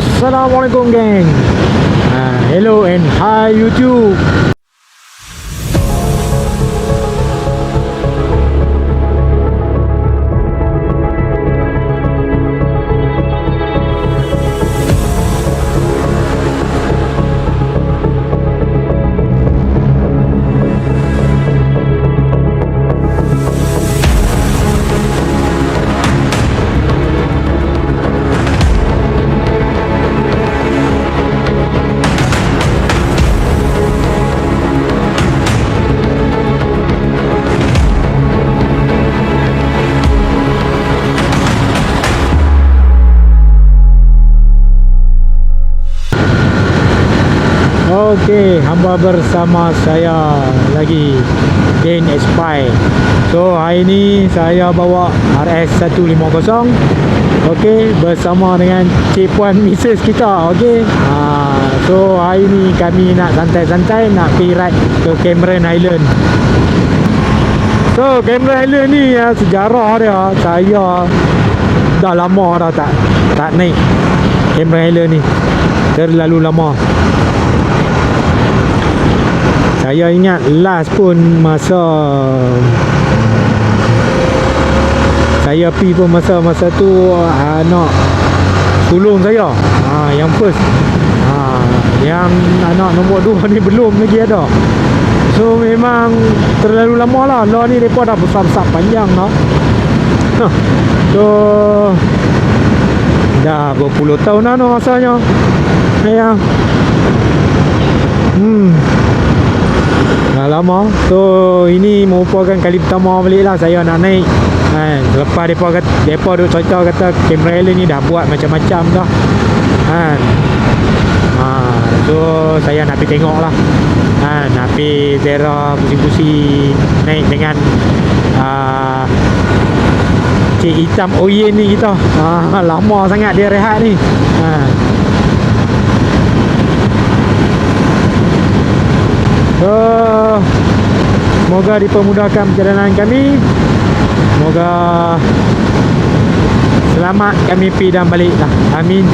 Assalamualaikum geng. Uh, Hello and hi YouTube Okey, hamba bersama saya lagi Gain Spy. So hari ni saya bawa RS 150. Okey, bersama dengan Cik Puan Mrs kita. Okey. Ha, so hari ni kami nak santai-santai nak pergi ride ke Cameron Island. So Cameron Island ni ya, sejarah dia saya dah lama dah tak tak naik Cameron Island ni. Terlalu lama. Saya ingat last pun masa saya pi pun masa-masa tu anak sulung saya. Ha, yang first. Ha, yang anak nombor dua ni belum lagi ada. So memang terlalu lama lah. Lah ni mereka dah besar-besar panjang lah. So dah berpuluh tahun dah no masanya. Ya. Hmm. Dah lama So ini merupakan kali pertama balik lah Saya nak naik kan. Lepas mereka kata Mereka duk cerita kata Camera Island ni dah buat macam-macam dah kan. ha, So saya nak pergi tengok lah ha, Nak pergi Zera pusing-pusing Naik dengan uh, Cik Hitam Oyen ni kita ha, Lama sangat dia rehat ni ha. So Semoga dipermudahkan perjalanan kami. Semoga Selamat kami pergi dan balik lah. Amin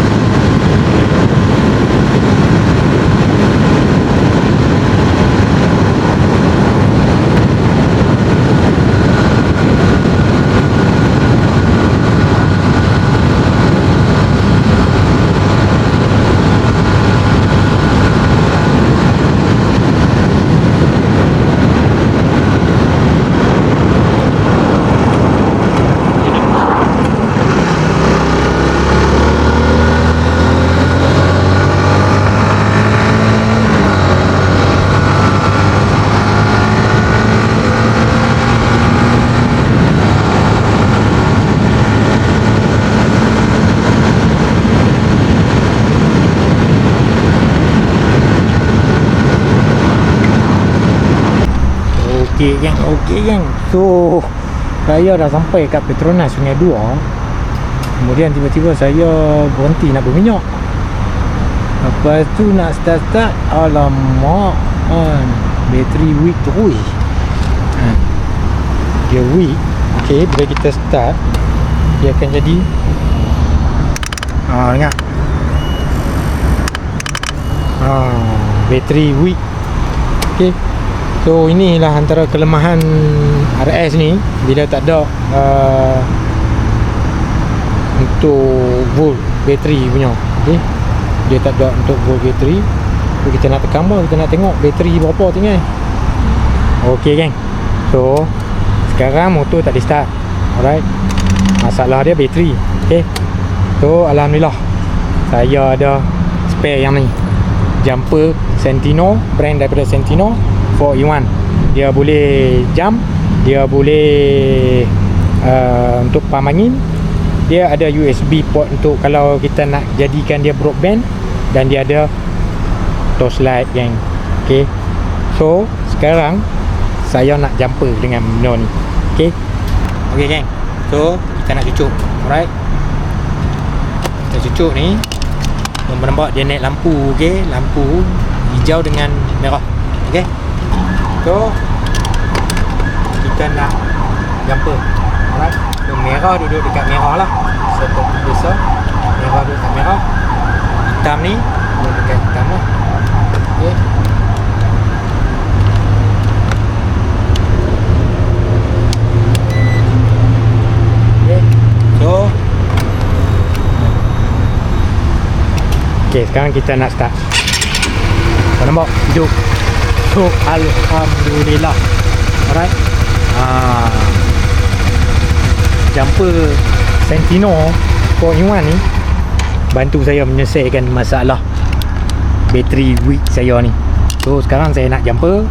Okey gang, okey gang. So saya dah sampai kat Petronas Sungai Dua. Kemudian tiba-tiba saya berhenti nak berminyak. Lepas tu nak start-start Alamak kan Bateri weak terus kan. Dia weak Okay bila kita start Dia akan jadi Haa dengar Haa Bateri weak Okay So inilah antara kelemahan RS ni Bila tak ada uh, Untuk volt bateri punya. Okay Dia tak ada untuk volt bateri. So kita nak tekan pun Kita nak tengok bateri berapa tinggal Okay geng. So Sekarang motor tak start. Alright? Masalah dia bateri. Okay So Alhamdulillah. Saya ada Spare yang ni. Jumper Sentino Brand daripada Sentino 4-in-1 Dia boleh jump Dia boleh uh, Untuk pump angin Dia ada USB port untuk Kalau kita nak jadikan dia broadband Dan dia ada Torchlight yang Okay. So Sekarang Saya nak jumper dengan benda ni. Okay. Okay gang So Kita nak cucuk. Alright. Kita cucuk ni. Nampak dia naik lampu Okay. Lampu Hijau dengan merah Okay So Kita nak Jumper Alright. So merah duduk dekat merah lah. Seperti biasa Merah duduk dekat merah. Dalam ni Dekat hitam lah. So. Okay sekarang kita nak start. Kau nampak? Hidup So Alhamdulillah. Alright. Ah, Jumper Sentino 4-in-1 ni. Bantu saya menyelesaikan masalah Bateri weak saya ni. So sekarang saya nak jumper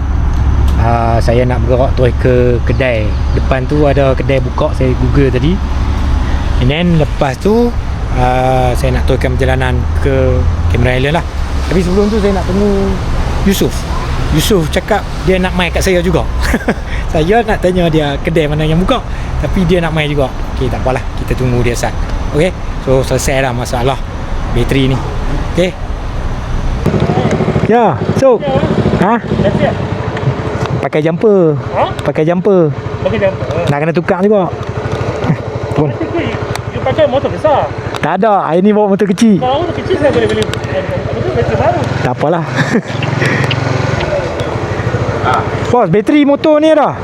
uh, Saya nak bergerak terus ke kedai. Depan tu ada kedai buka Saya google tadi. And then lepas tu uh, Saya nak teruskan perjalanan ke Cameron Island lah. Tapi sebelum tu saya nak tunggu Yusuf Yusuf cakap dia nak main kat saya juga Saya nak tanya dia kedai mana yang buka Tapi dia nak main juga Okay tak apalah Kita tunggu dia sat Okay So selesai dah masalah Bateri ni Okay Ya So Ha? Pakai jumper Ha? Pakai jumper Bagi jumper. Nak kena tukar juga Pun you, pakai motor besar. Tak ada Hari ni bawa motor kecil Kalau motor kecil saya boleh beli. Bateri baru. Tak apalah Bos bateri motor ni ada?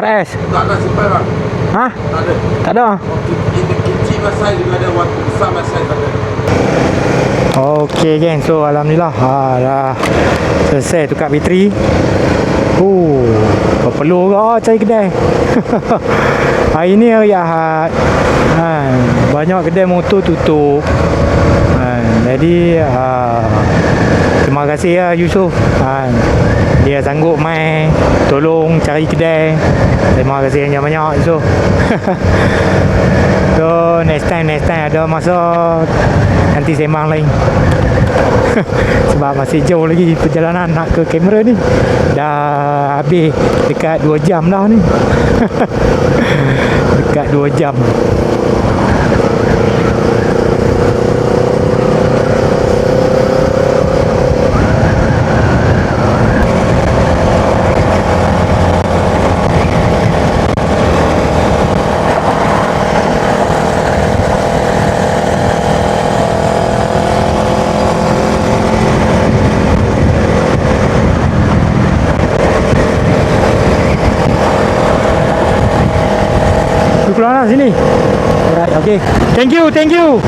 RS Tak ada simpan bang. Ha? Tak ada. Tak ada Ini kecil masai juga ada, waktu besar masai tak ada. Okey geng. So Alhamdulillah. Ha, Dah Selesai tukar bateri. Oh Kau perlu ke cari kedai. Hari ni hari Ahad. Ha, Banyak kedai motor tutup Jadi ha, Terima kasih ya Yusuf ha, Dia sanggup mai Tolong cari kedai Terima kasih banyak-banyak Yusuf So next time next time ada masa nanti sembang lain. Sebab masih jauh lagi perjalanan nak ke kamera ni. Dah habis dekat 2 jam dah ni. dekat 2 jam. Keluar lah sini. Alright, okay. Thank you, thank you.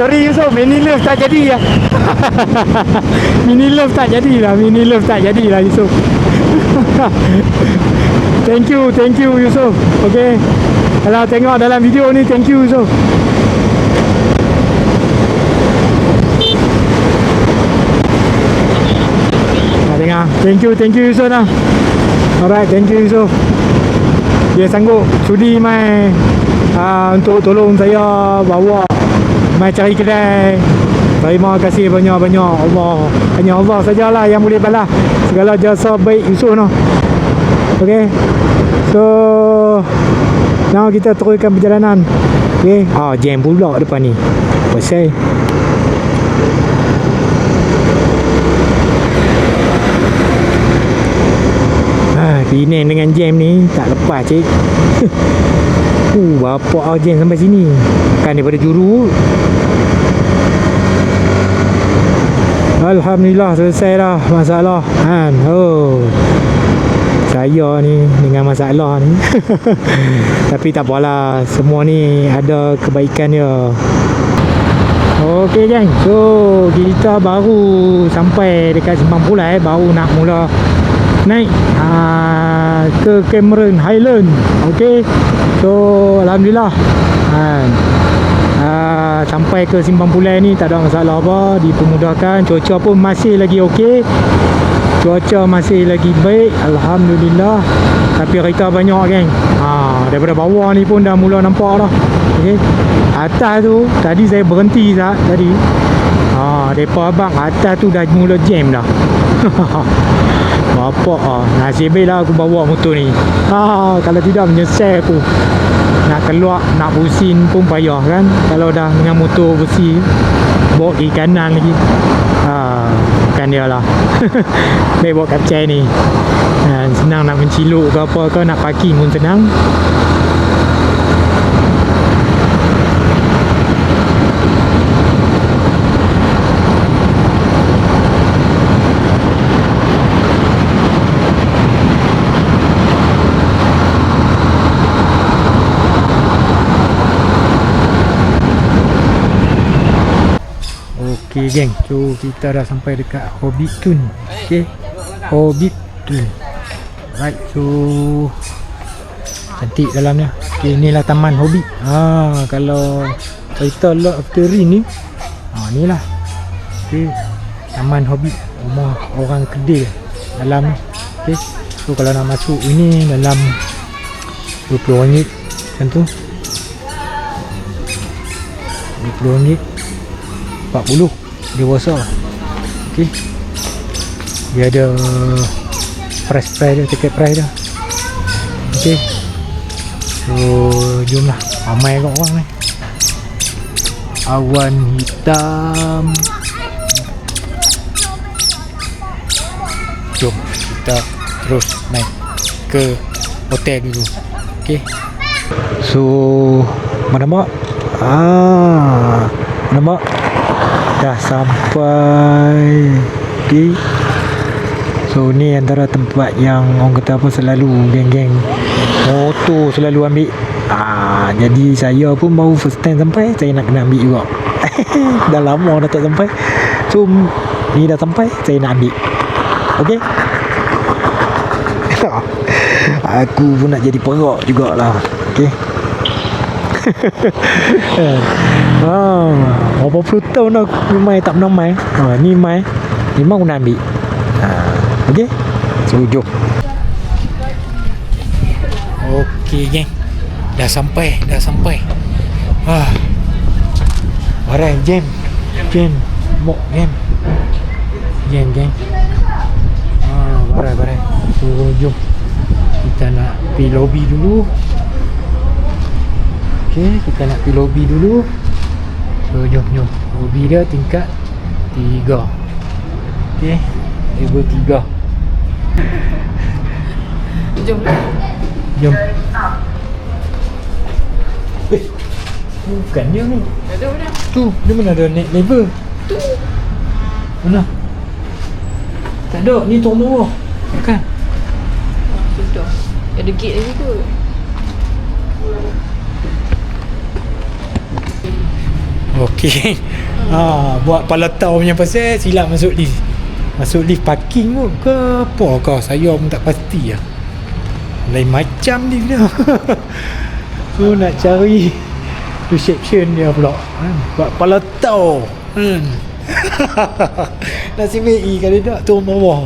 Sorry Yusof, mini love tak jadi ya. mini love tak jadi lah, mini love tak jadi lah Yusof. thank you, thank you Yusof. Okay. Kalau tengok dalam video ni, thank you Yusof. Nak dengar. Thank you, thank you Yusof lah. Alright, thank you Yusof. Dia sanggup sudi mai uh, untuk tolong saya bawa mai cari kedai. Terima kasih banyak-banyak Allah. Hanya Allah sajalah yang boleh balas segala jasa baik Yusof noh. Okey. So now kita teruskan perjalanan. Okey. Ah jam pula depan ni. Pasal Ah, Penang dengan jam ni tak lepas cik. uh, bapak ah jam sampai sini. Kan daripada juru. Alhamdulillah selesai dah masalah. Han. Oh. Saya ni dengan masalah ni. Tapi tak apalah. Semua ni ada kebaikan dia. Okey geng. So kita baru sampai dekat Simpang Pulai baru nak mula naik aa, ke Cameron Highland. Okey. So alhamdulillah. Ha. Aa, sampai ke Simpang Pulai ni tak ada masalah apa, dipermudahkan. Cuaca pun masih lagi okey. Cuaca masih lagi baik Alhamdulillah Tapi kereta banyak geng ha, Daripada bawah ni pun dah mula nampak dah okay. Atas tu Tadi saya berhenti sah, tadi ha, Depa abang Atas tu dah mula jam dah Bapak ah, Nasib baik lah aku bawa motor ni ha, Kalau tidak menyesal aku nak keluar nak pusing pun payah kan? Kalau dah dengan motor besi bawa kiri kanan lagi. Ha, bukan dia lah. Baik bawa kapcai ni. Ha, senang nak menciluk ke apa ke nak parking pun senang Okey geng, so kita dah sampai dekat Hobbitun. Okey. Hobbitun. Right, so cantik dalamnya. Okey, inilah taman Hobbit. Ha, kalau cerita Lord of the Ring ni, ha inilah. Okey. Taman Hobbit, rumah orang kedil dalam ni. Okey. So kalau nak masuk ini dalam RM20 macam tu. RM20 40 dewasa okey. Dia ada price price dia tiket price dia. Okey. So jomlah. Ramai kat orang ni. Awan hitam. Jom kita terus naik ke hotel dulu. Okey. So mana mak? Ah nampak dah sampai di so ni antara tempat yang orang kata apa selalu geng-geng. Motor selalu ambil. Ah, jadi saya pun baru first time sampai. Saya nak kena ambil juga. Dah lama dah tak sampai. So ni dah sampai saya nak ambil. Ok aku pun nak jadi perak jugalah. Ok ah, berapa puluh tahun dah main tak pernah main ha, ni main memang aku nak ambil. Ha, ok so jom ok geng. Dah sampai dah sampai. Ah. Alright, jam jam mok jam jam jam ah, barai barai so jom kita nak pergi lobby dulu Okey, kita nak pergi lobby dulu. So, jom, jom. Lobby dia tingkat 3. Okey, level 3. Jom Jom. Eh, bukan dia ni. Ada mana? Tu, dia mana ada naik level? Tu. Mana? Tak ada, ni tong bawah. Kan? Sudah Ada gate lagi tu Okey. Ha, buat kepala tahu punya pasal silap masuk lift. Masuk lift parking pun ke apa ke saya pun tak pasti lah. Lain macam lift dia. so nak cari reception dia pula. Kan? Buat kepala tahu. Hmm. Nasib baik kalau tak turun bawah.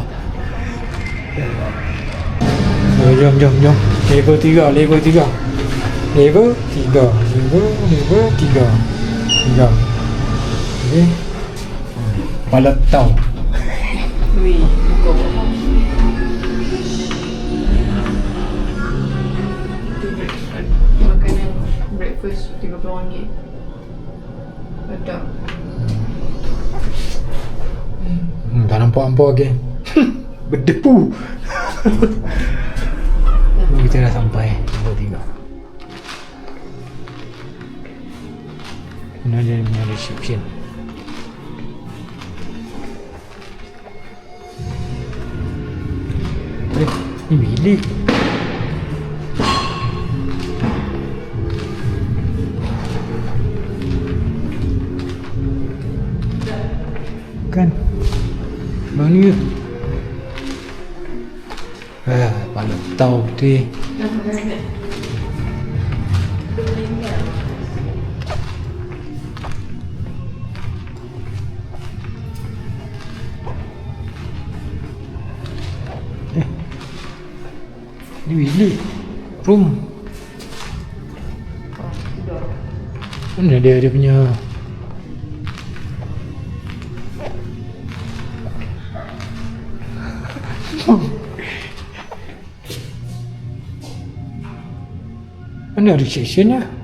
So, jom jom jom. Level 3, level 3. Level 3. Level level 3. Tiga. Okey. Makanan Breakfast RM30 Ada Hmm, tak nampak apa lagi. Berdepu. Kita dah sampai level 3. Ini dia punya reception. Eh, ni bilik. Kan? Bang ni ke? Ah, kepala tahu betul. Eh. Ni bilik. Room. Mana dia dia punya Mana restriction dia?